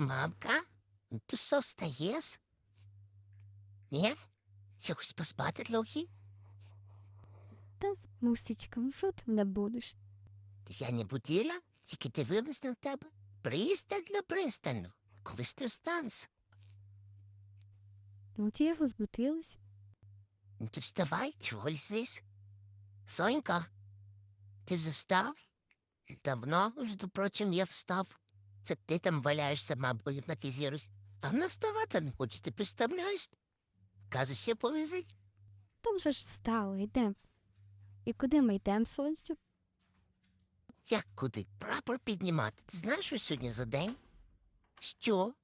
Мамка, ти що встаєш? Ні? Чогось поспати трохи? Та з мусічком, що ти мене будеш? Я не будила, тільки дивилась на тебе. Пристань для пристану. Колись ти встанеш. Ну, от я розбудилась. Ну, то вставай, чого лізись? Сонька, ти вже встав? Давно, між прочим, я встав. Це ти там валяєшся, мабуть, гіпнотизируєш. А вона вставати не хоче, ти представляєш? Казуся полізить. Там вже ж встали, йдемо. І куди ми йдемо, сонцю? Як куди? Прапор піднімати. Ти знаєш, що сьогодні за день? Що?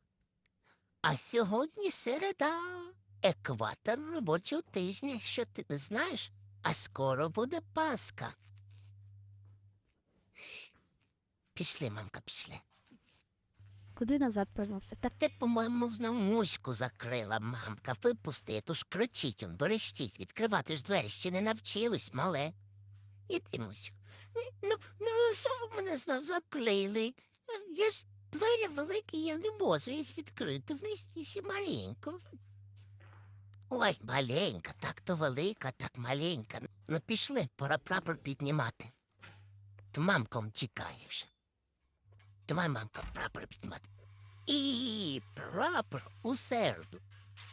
А сьогодні середа. Екватор робочого тижня, що ти не знаєш? А скоро буде Пасха. Пішли, мамка, пішли. Куди назад повернувся? Та Ти, по-моєму, знову муську закрила, мамка. Випусти, то ж кричить он, берещить, відкривати ж двері ще не навчились, мале. Іди, мусю. Ну, ну, що мене знов заклеїли? Я ж двері великі, я не можу їх відкрити, вниз ще маленько. Ой, маленька, так то велика, так маленька. Ну, пішли, пора прапор піднімати. То мамком чекає вже. Давай, мамка, прапор піднімати. І прапор у середу.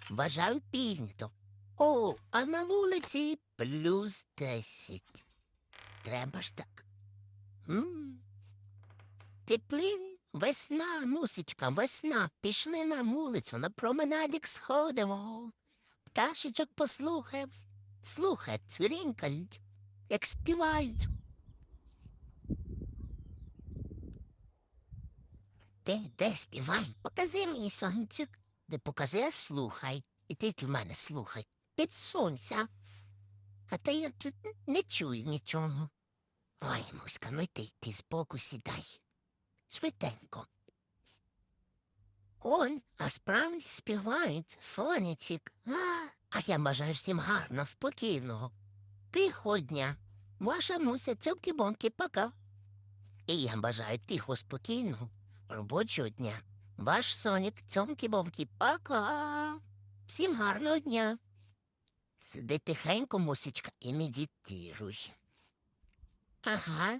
Вважаю піднято. О, а на вулиці плюс десять. Треба ж так. М. Теплин, весна, мусічка, весна. Пішли на вулицю, на променадик сходимо. Пташечок послухаємо. Слухай, цвірінькають, як співають. Де, де співай? Покажи мені сонцю. Не покажи, а слухай. І ти в мене слухай. Від сонця. А та я тут не чую нічого. Ой, муська, ну ти, ти збоку сідай. Швиденько. Он, а справді співають, сонячик. А, а я бажаю всім гарно, спокійного. Тихого дня. Ваша муся цьомки-бомки, пока. І я бажаю тихо, спокійного робочого дня. Ваш сонік цьомки-бомки, пока. Всім гарного дня. Сиди тихенько, мусічка, і медитируй. Ага,